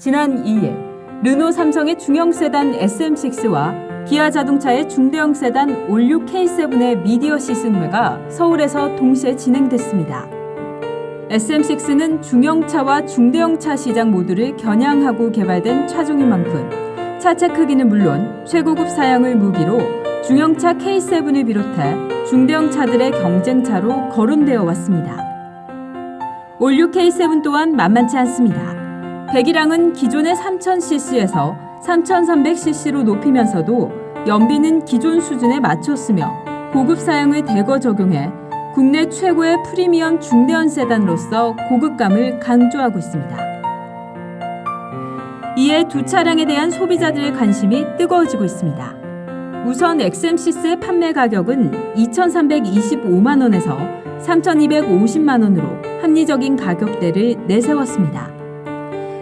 지난 2일 르노 삼성의 중형 세단 SM6와 기아 자동차의 중대형 세단 올류 K7의 미디어 시승회가 서울에서 동시에 진행됐습니다. SM6는 중형차와 중대형차 시장 모두를 겨냥하고 개발된 차종인 만큼 차체 크기는 물론 최고급 사양을 무기로 중형차 K7을 비롯해 중대형 차들의 경쟁차로 거론되어 왔습니다. 올류 K7 또한 만만치 않습니다. 배기량은 기존의 3000cc에서 3300cc로 높이면서도 연비는 기존 수준에 맞췄으며 고급 사양을 대거 적용해 국내 최고의 프리미엄 중대형 세단으로서 고급감을 강조하고 있습니다. 이에 두 차량에 대한 소비자들의 관심이 뜨거워지고 있습니다. 우선 XM6의 판매 가격은 2,325만 원에서 3,250만 원으로 합리적인 가격대를 내세웠습니다.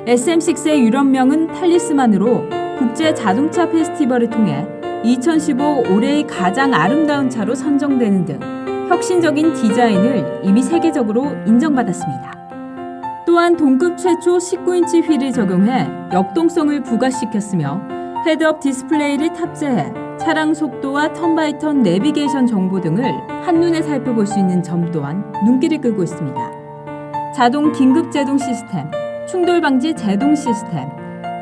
SM6의 유럽명은 탈리스만으로 국제 자동차 페스티벌을 통해 2015 올해의 가장 아름다운 차로 선정되는 등 혁신적인 디자인을 이미 세계적으로 인정받았습니다. 또한 동급 최초 19인치 휠을 적용해 역동성을 부각시켰으며 헤드업 디스플레이를 탑재해 차량 속도와 턴바이턴 내비게이션 정보 등을 한눈에 살펴볼 수 있는 점 또한 눈길을 끌고 있습니다. 자동 긴급 제동 시스템, 충돌 방지 제동 시스템,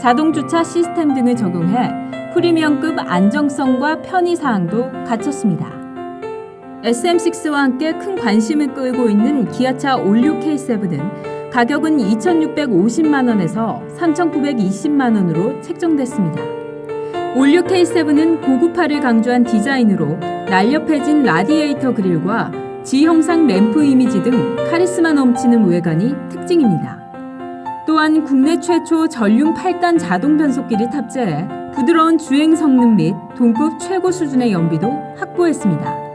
자동 주차 시스템 등을 적용해 프리미엄급 안정성과 편의 사항도 갖췄습니다. SM6와 함께 큰 관심을 끌고 있는 기아차 올류 K7은 가격은 2,650만 원에서 3,920만 원으로 책정됐습니다. 올류 K7은 고급화를 강조한 디자인으로 날렵해진 라디에이터 그릴과 G형상 램프 이미지 등 카리스마 넘치는 외관이 특징입니다. 또한 국내 최초 전륜 8단 자동 변속기를 탑재해 부드러운 주행 성능 및 동급 최고 수준의 연비도 확보했습니다.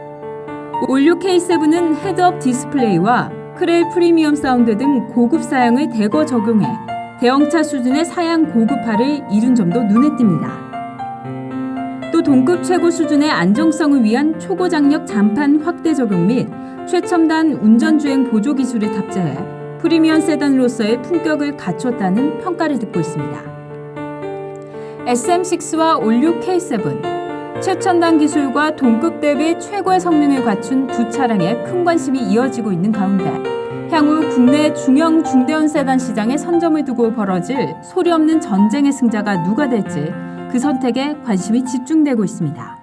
올류 K7은 헤드업 디스플레이와 크레일 프리미엄 사운드 등 고급 사양을 대거 적용해 대형차 수준의 사양 고급화를 이룬 점도 눈에 띕니다. 또 동급 최고 수준의 안정성을 위한 초고장력 잔판 확대 적용 및 최첨단 운전주행 보조 기술을 탑재해 프리미엄 세단으로서의 품격을 갖췄다는 평가를 듣고 있습니다. SM6와 올류 K7 최첨단 기술과 동급 대비 최고의 성능을 갖춘 두 차량에 큰 관심이 이어지고 있는 가운데 향후 국내 중형 중대형 세단 시장에 선점을 두고 벌어질 소리 없는 전쟁의 승자가 누가 될지 그 선택에 관심이 집중되고 있습니다.